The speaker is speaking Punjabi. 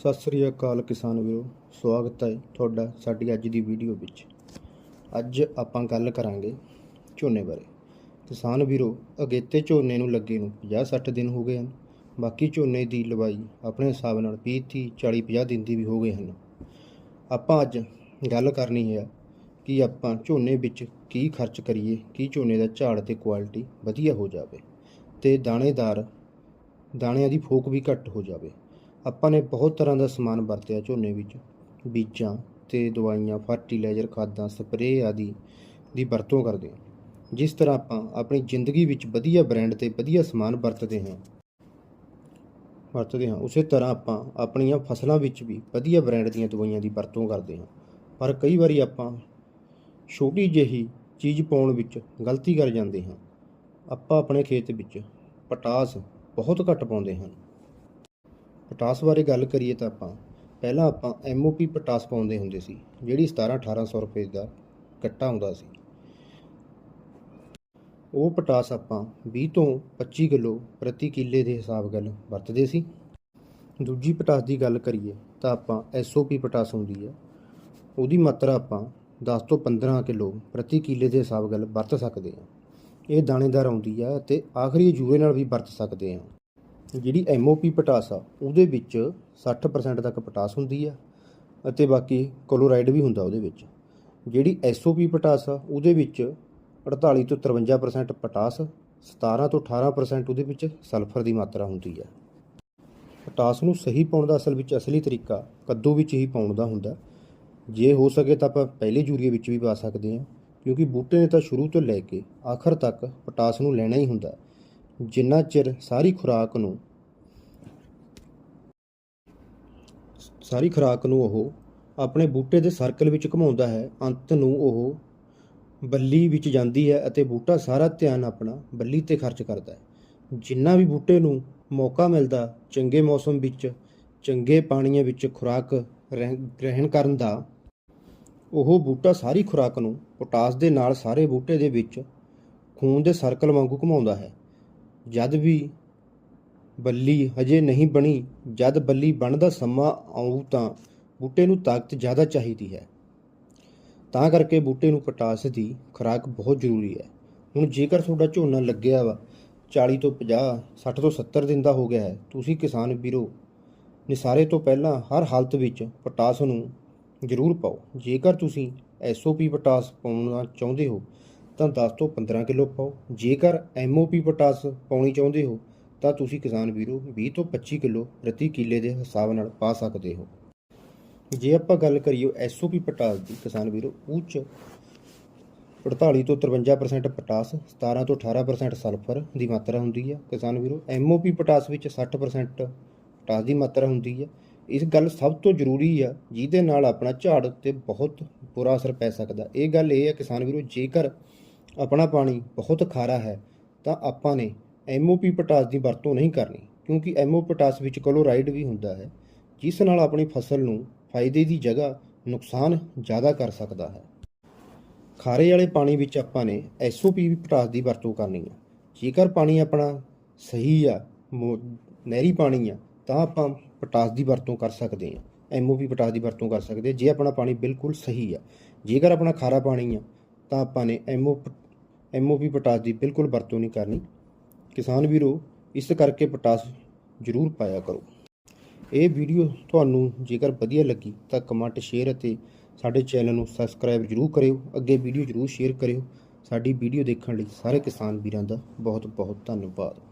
ਸਤਿ ਸ੍ਰੀ ਅਕਾਲ ਕਿਸਾਨ ਵੀਰੋ, ਸਵਾਗਤ ਹੈ ਤੁਹਾਡਾ ਸਾਡੀ ਅੱਜ ਦੀ ਵੀਡੀਓ ਵਿੱਚ। ਅੱਜ ਆਪਾਂ ਗੱਲ ਕਰਾਂਗੇ ਝੋਨੇ ਬਾਰੇ। ਕਿਸਾਨ ਵੀਰੋ, ਅਗੇਤੇ ਝੋਨੇ ਨੂੰ ਲੱਗੇ ਨੂੰ 50-60 ਦਿਨ ਹੋ ਗਏ ਹਨ। ਬਾਕੀ ਝੋਨੇ ਦੀ ਲਵਾਈ ਆਪਣੇ ਹਿਸਾਬ ਨਾਲ 30 30 40 50 ਦਿਨ ਦੀ ਵੀ ਹੋ ਗਏ ਹਨ। ਆਪਾਂ ਅੱਜ ਗੱਲ ਕਰਨੀ ਹੈ ਕਿ ਆਪਾਂ ਝੋਨੇ ਵਿੱਚ ਕੀ ਖਰਚ ਕਰੀਏ, ਕੀ ਝੋਨੇ ਦਾ ਝਾੜ ਤੇ ਕੁਆਲਿਟੀ ਵਧੀਆ ਹੋ ਜਾਵੇ ਤੇ ਦਾਣੇਦਾਰ, ਦਾਣਿਆਂ ਦੀ ਫੋਕ ਵੀ ਘੱਟ ਹੋ ਜਾਵੇ। ਆਪਾਂ ਨੇ ਬਹੁਤ ਤਰ੍ਹਾਂ ਦਾ ਸਮਾਨ ਵਰਤਿਆ ਝੋਨੇ ਵਿੱਚ। ਬੀਜਾਂ ਤੇ ਦਵਾਈਆਂ, ਫਰਟੀਲਾਈਜ਼ਰ, ਖਾਦਾਂ, ਸਪਰੇਅ ਆਦਿ ਦੀ ਵਰਤੋਂ ਕਰਦੇ ਹਾਂ। ਜਿਸ ਤਰ੍ਹਾਂ ਆਪਾਂ ਆਪਣੀ ਜ਼ਿੰਦਗੀ ਵਿੱਚ ਵਧੀਆ ਬ੍ਰਾਂਡ ਤੇ ਵਧੀਆ ਸਮਾਨ ਵਰਤਦੇ ਹਾਂ ਵਰਤਦੇ ਹਾਂ, ਉਸੇ ਤਰ੍ਹਾਂ ਆਪਾਂ ਆਪਣੀਆਂ ਫਸਲਾਂ ਵਿੱਚ ਵੀ ਵਧੀਆ ਬ੍ਰਾਂਡ ਦੀਆਂ ਦਵਾਈਆਂ ਦੀ ਵਰਤੋਂ ਕਰਦੇ ਹਾਂ। ਪਰ ਕਈ ਵਾਰੀ ਆਪਾਂ ਛੋਟੀ ਜਿਹੀ ਚੀਜ਼ ਪਾਉਣ ਵਿੱਚ ਗਲਤੀ ਕਰ ਜਾਂਦੇ ਹਾਂ। ਆਪਾਂ ਆਪਣੇ ਖੇਤ ਵਿੱਚ ਪੋਟਾਸ ਬਹੁਤ ਘੱਟ ਪਾਉਂਦੇ ਹਨ ਪਟਾਸ ਬਾਰੇ ਗੱਲ ਕਰੀਏ ਤਾਂ ਆਪਾਂ, ਪਹਿਲਾਂ ਆਪਾਂ ਐਮਓਪੀ ਪਟਾਸ ਪਾਉਂਦੇ ਹੁੰਦੇ ਸੀ, ਜਿਹੜੀ 17 1800 ਰੁਪਏ ਦਾ ਕੱਟਾ ਹੁੰਦਾ ਸੀ। ਉਹ ਪਟਾਸ ਆਪਾਂ 20 ਤੋਂ 25 ਕਿਲੋ ਪ੍ਰਤੀ ਕਿੱਲੇ ਦੇ ਹਿਸਾਬ ਨਾਲ ਵਰਤਦੇ ਸੀ। ਦੂਜੀ ਪਟਾਸ ਦੀ ਗੱਲ ਕਰੀਏ ਤਾਂ ਆਪਾਂ ਐਸਓਪੀ ਪਟਾਸ ਹੁੰਦੀ ਹੈ ਉਹਦੀ ਮਾਤਰਾ ਆਪਾਂ 10 ਤੋਂ 15 ਕਿਲੋ ਪ੍ਰਤੀ ਕਿੱਲੇ ਦੇ ਹਿਸਾਬ ਨਾਲ ਵਰਤ ਸਕਦੇ ਹਾਂ ਇਹ ਦਾਣੇਦਾਰ ਆਉਂਦੀ ਹੈ ਅਤੇ ਆਖਰੀ ਜੂਰੇ ਨਾਲ ਵੀ ਵਰਤ ਸਕਦੇ ਹਾਂ ਜਿਹੜੀ ਐਮਓਪੀ ਪਟਾਸ ਆ, ਉਹਦੇ ਵਿੱਚ 60% ਤੱਕ ਪਟਾਸ ਹੁੰਦੀ ਆ ਅਤੇ ਬਾਕੀ ਕਲੋਰਾਈਡ ਵੀ ਹੁੰਦਾ ਉਹਦੇ ਵਿੱਚ। ਜਿਹੜੀ ਐਸਓਪੀ ਪਟਾਸ ਆ, ਉਹਦੇ ਵਿੱਚ 48 ਤੋਂ 53% ਪਟਾਸ 17 ਤੋਂ 18% ਉਹਦੇ ਵਿੱਚ ਸਲਫਰ ਦੀ ਮਾਤਰਾ ਹੁੰਦੀ ਹੈ ਪਟਾਸ ਨੂੰ ਸਹੀ ਪਾਉਣ ਦਾ ਅਸਲ ਵਿੱਚ ਅਸਲੀ ਤਰੀਕਾ ਕੱਦੂ ਵਿੱਚ ਹੀ ਪਾਉਣ ਦਾ ਹੁੰਦਾ। ਜੇ ਹੋ ਸਕੇ ਤਾਂ ਆਪਾਂ ਪਹਿਲੇ ਯੂਰੀਏ ਵਿੱਚ ਵੀ ਪਾ ਸਕਦੇ ਹਾਂ, ਕਿਉਂਕਿ ਬੂਟੇ ਨੇ ਤਾਂ ਸ਼ੁਰੂ ਤੋਂ ਲੈ ਕੇ ਆਖਰ ਤੱਕ ਪਟਾਸ ਨੂੰ ਲੈਣਾ ਹੀ ਹੁੰਦਾ। ਜਿੰਨਾ ਚਿਰ ਸਾਰੀ ਖੁਰਾਕ ਨੂੰ ਸਾਰੀ ਖੁਰਾਕ ਨੂੰ ਉਹ ਆਪਣੇ ਬੂਟੇ ਦੇ ਸਰਕਲ ਵਿੱਚ ਘੁਮਾਉਂਦਾ ਹੈ, ਅੰਤ ਨੂੰ ਉਹ ਬੱਲੀ ਵਿੱਚ ਜਾਂਦੀ ਹੈ ਅਤੇ ਬੂਟਾ ਸਾਰਾ ਧਿਆਨ ਆਪਣਾ ਬੱਲੀ ਤੇ ਖਰਚ ਕਰਦਾ ਹੈ। ਜਿੰਨਾ ਵੀ ਬੂਟੇ ਨੂੰ ਮੌਕਾ ਮਿਲਦਾ ਚੰਗੇ ਮੌਸਮ ਵਿੱਚ, ਚੰਗੇ ਪਾਣੀਆਂ ਵਿੱਚ ਖੁਰਾਕ ਰਹਿ- ਗ੍ਰਹਿਣ ਕਰਨ ਦਾ, ਉਹ ਬੂਟਾ ਸਾਰੀ ਖੁਰਾਕ ਨੂੰ ਪੋਟਾਸ ਦੇ ਨਾਲ ਸਾਰੇ ਬੂਟੇ ਦੇ ਵਿੱਚ ਖੂਨ ਦੇ ਸਰਕਲ ਵਾਂਗੂ ਘੁਮਾਉਂਦਾ ਹੈ। ਜਦ ਵੀ ਬੱਲੀ ਹਜੇ ਨਹੀਂ ਬਣੀ, ਜਦ ਬੱਲੀ ਬਣਦਾ ਸਮਾਂ ਆਉ ਤਾਂ ਬੂਟੇ ਨੂੰ ਤਾਕਤ ਜ਼ਿਆਦਾ ਚਾਹੀਦੀ ਹੈ। ਤਾਂ ਕਰਕੇ ਬੂਟੇ ਨੂੰ ਪੋਟਾਸ ਦੀ ਖੁਰਾਕ ਬਹੁਤ ਜ਼ਰੂਰੀ ਹੈ। ਹੁਣ ਜੇਕਰ ਤੁਹਾਡਾ ਝੋਨਾ ਲੱਗਿਆ ਵਾ 40 ਤੋਂ 50 60 ਤੋਂ 70 ਦਿਨ ਦਾ ਹੋ ਗਿਆ ਹੈ, ਤੁਸੀਂ ਕਿਸਾਨ ਵੀਰੋ, ਨਿਸਾਰੇ ਤੋਂ ਪਹਿਲਾਂ ਹਰ ਹਾਲਤ ਵਿੱਚ ਪੋਟਾਸ ਨੂੰ ਜ਼ਰੂਰ ਪਾਓ। ਜੇਕਰ ਤੁਸੀਂ ਐਸਓਪੀ ਪੋਟਾਸ ਪਾਉਣਾ ਚਾਹੁੰਦੇ ਹੋ ਤਾਂ 10 ਤੋਂ 15 ਕਿਲੋ ਪਾਓ। ਜੇਕਰ ਐਮਓਪੀ ਪੋਟਾਸ ਪਾਉਣੀ ਚਾਹੁੰਦੇ ਹੋ, ਤਾਂ ਤੁਸੀਂ ਕਿਸਾਨ ਵੀਰੋ 20 ਤੋਂ 25 ਕਿਲੋ ਪ੍ਰਤੀ ਕਿੱਲੇ ਦੇ ਹਿਸਾਬ ਨਾਲ ਪਾ ਸਕਦੇ ਹੋ। ਜੇ ਆਪਾਂ ਗੱਲ ਕਰੀਏ ਐਸਓਪੀ ਪੋਟਾਸ ਦੀ, ਕਿਸਾਨ ਵੀਰੋ ਉਹ 'ਚ 48 ਤੋਂ 53% ਪੋਟਾਸ 17 ਤੋਂ 18% ਸਲਫਰ ਦੀ ਮਾਤਰਾ ਹੁੰਦੀ ਹੈ ਕਿਸਾਨ ਵੀਰੋ ਐਮਓਪੀ ਪੋਟਾਸ ਵਿੱਚ 60% ਪੋਟਾਸ ਦੀ ਮਾਤਰਾ ਹੁੰਦੀ ਹੈ ਇਸ ਗੱਲ ਸਭ ਤੋਂ ਜ਼ਰੂਰੀ ਆ, ਜਿਹਦੇ ਨਾਲ ਆਪਣਾ ਝਾੜ ਉੱਤੇ ਬਹੁਤ ਬੁਰਾ ਅਸਰ ਪੈ ਸਕਦਾ। ਇਹ ਗੱਲ ਇਹ ਹੈ ਕਿਸਾਨ ਵੀਰੋ, ਜੇਕਰ ਆਪਣਾ ਪਾਣੀ ਬਹੁਤ ਖਾਰਾ ਹੈ, ਤਾਂ ਆਪਾਂ ਨੇ ਐਮਓਪੀ ਪੋਟਾਸ ਦੀ ਵਰਤੋਂ ਨਹੀਂ ਕਰਨੀ, ਕਿਉਂਕਿ ਐਮਓ ਪੋਟਾਸ ਵਿੱਚ ਕਲੋਰਾਈਡ ਵੀ ਹੁੰਦਾ ਹੈ, ਜਿਸ ਨਾਲ ਆਪਣੀ ਫਸਲ ਨੂੰ ਫਾਇਦੇ ਦੀ ਜਗ੍ਹਾ ਨੁਕਸਾਨ ਜ਼ਿਆਦਾ ਕਰ ਸਕਦਾ ਹੈ। ਖਾਰੇ ਵਾਲੇ ਪਾਣੀ ਵਿੱਚ ਆਪਾਂ ਨੇ ਐਸਓਪੀ ਪੋਟਾਸ ਦੀ ਵਰਤੋਂ ਕਰਨੀ ਹੈ। ਜੇਕਰ ਪਾਣੀ ਆਪਣਾ ਸਹੀ ਆ ਨਹਿਰੀ ਪਾਣੀ ਆ, ਤਾਂ ਆਪਾਂ ਪੋਟਾਸ ਦੀ ਵਰਤੋਂ ਕਰ ਸਕਦੇ ਹਾਂ ਐਮਓਪੀ ਪੋਟਾਸ ਦੀ ਵਰਤੋਂ ਕਰ ਸਕਦੇ ਜੇ ਆਪਣਾ ਪਾਣੀ ਬਿਲਕੁਲ ਸਹੀ ਆ। ਜੇਕਰ ਆਪਣਾ ਖਾਰਾ ਪਾਣੀ ਆ, ਤਾਂ ਆਪਾਂ ਨੇ ਐਮਓ ਐਮਓਪੀ ਪੋਟਾਸ ਦੀ ਬਿਲਕੁਲ ਵਰਤੋਂ ਨਹੀਂ ਕਰਨੀ। ਕਿਸਾਨ ਵੀਰੋ, ਇਸ ਕਰਕੇ ਪੋਟਾਸ ਜ਼ਰੂਰ ਪਾਇਆ ਕਰੋ। ਇਹ ਵੀਡੀਓ ਤੁਹਾਨੂੰ ਜੇਕਰ ਵਧੀਆ ਲੱਗੀ ਤਾਂ ਕਮੈਂਟ, ਸ਼ੇਅਰ ਅਤੇ ਸਾਡੇ ਚੈਨਲ ਨੂੰ ਸਬਸਕ੍ਰਾਈਬ ਜ਼ਰੂਰ ਕਰਿਓ। ਅੱਗੇ ਵੀਡੀਓ ਜ਼ਰੂਰ ਸ਼ੇਅਰ ਕਰਿਓ। ਸਾਡੀ ਵੀਡੀਓ ਦੇਖਣ ਲਈ ਸਾਰੇ ਕਿਸਾਨ ਵੀਰਾਂ ਦਾ ਬਹੁਤ ਬਹੁਤ ਧੰਨਵਾਦ।